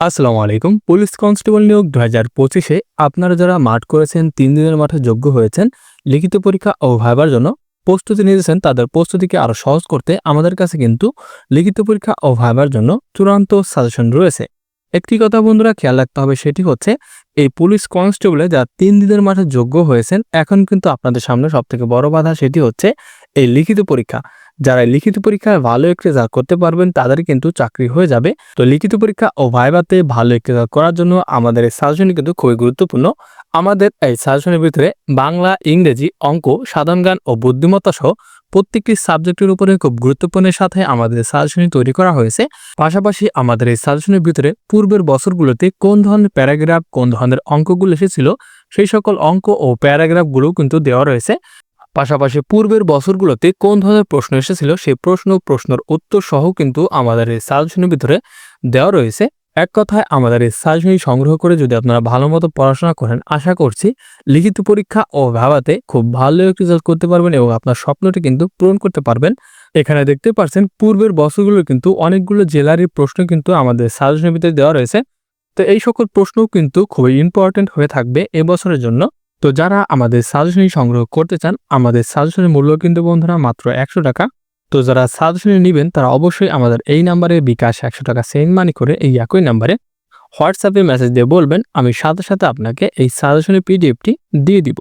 আসসালামু আলাইকুম। Police constable নিয়োগ দু হাজার পঁচিশে আপনারা যারা মাঠ করেছেন, তিন দিনের মাঠে যোগ্য হয়েছেন, লিখিত পরীক্ষা ও ভাইবার জন্য প্রস্তুতি নিয়েছেন, তাদের প্রস্তুতিকে আরও সহজ করতে আমাদের কাছে কিন্তু লিখিত পরীক্ষা ও ভাইবার জন্য চূড়ান্ত সাজেশন রয়েছে। একটি কথা বন্ধুরা, খেয়াল রাখতে হবে সেটি হচ্ছে, এই পুলিশ কনস্টেবলে যারা তিন দিনের মাঠে যোগ্য হয়েছেন, এখন কিন্তু আপনাদের সামনে সবথেকে বড় বাধা সেটি হচ্ছে, এই লিখিত পরীক্ষা। যারা লিখিত পরীক্ষায় ভালো একটি রেজাল্ট করতে পারবেন, তাদের কিন্তু চাকরি হয়ে যাবে। তো লিখিত পরীক্ষা ও ভাইভাতে ভালো একটি রেজাল্ট করার জন্য আমাদের এই সাজেশনটি কিন্তু খুবই গুরুত্বপূর্ণ। আমাদের এই সাজেশনের ভিতরে বাংলা, ইংরেজি অঙ্ক, সাধারণ জ্ঞান ও বুদ্ধিমত্তা সহ প্রত্যেকটি সাবজেক্টের উপরে খুব গুরুত্বপূর্ণের সাথে আমাদের সাজেশনটি তৈরি করা হয়েছে। পাশাপাশি আমাদের এই সাজেশনের ভিতরে পূর্বের বছরগুলোতে কোন ধরনের প্যারাগ্রাফ কোন ধরনের অঙ্কগুলো এসেছিল, সেই সকল অঙ্ক ও প্যারাগ্রাফগুলো কিন্তু দেওয়া রয়েছে। পাশাপাশি পূর্বের বছরগুলোতে কোন ধরনের প্রশ্ন এসেছিল, সেই প্রশ্ন প্রশ্নের উত্তর সহ কিন্তু আমাদের এই সাজেশনের ভিতরে দেওয়া রয়েছে। এক কথায় আমাদের এই সাজেশনটি সংগ্রহ করে যদি আপনারা ভালো মতো পড়াশোনা করেন, আশা করছি লিখিত পরীক্ষা ও ভাবাতে খুব ভালো রেজাল্ট করতে পারবেন এবং আপনার স্বপ্নটি কিন্তু পূরণ করতে পারবেন। এখানে দেখতে পাচ্ছেন, পূর্বের বছরগুলো কিন্তু অনেকগুলো জেলারই প্রশ্ন কিন্তু আমাদের সাজেশনের ভিতরে দেওয়া রয়েছে। তো এই সকল প্রশ্নও কিন্তু খুবই ইম্পর্টেন্ট হয়ে থাকবে এবছরের জন্য। তো যারা আমাদের সাজেশনী সংগ্রহ করতে চান, আমাদের সাজেশনের মূল্য কিন্তু বন্ধুরা মাত্র একশো টাকা। তো যারা সাজেশনী নেবেন, তারা অবশ্যই আমাদের এই নাম্বারে বিকাশ একশো টাকা সেন্ড মানি করে এই একই নাম্বারে হোয়াটসঅ্যাপে মেসেজ দিয়ে বলবেন, আমি সাথে সাথে আপনাকে এই সাজেশনের পিডিএফটি দিয়ে দিব।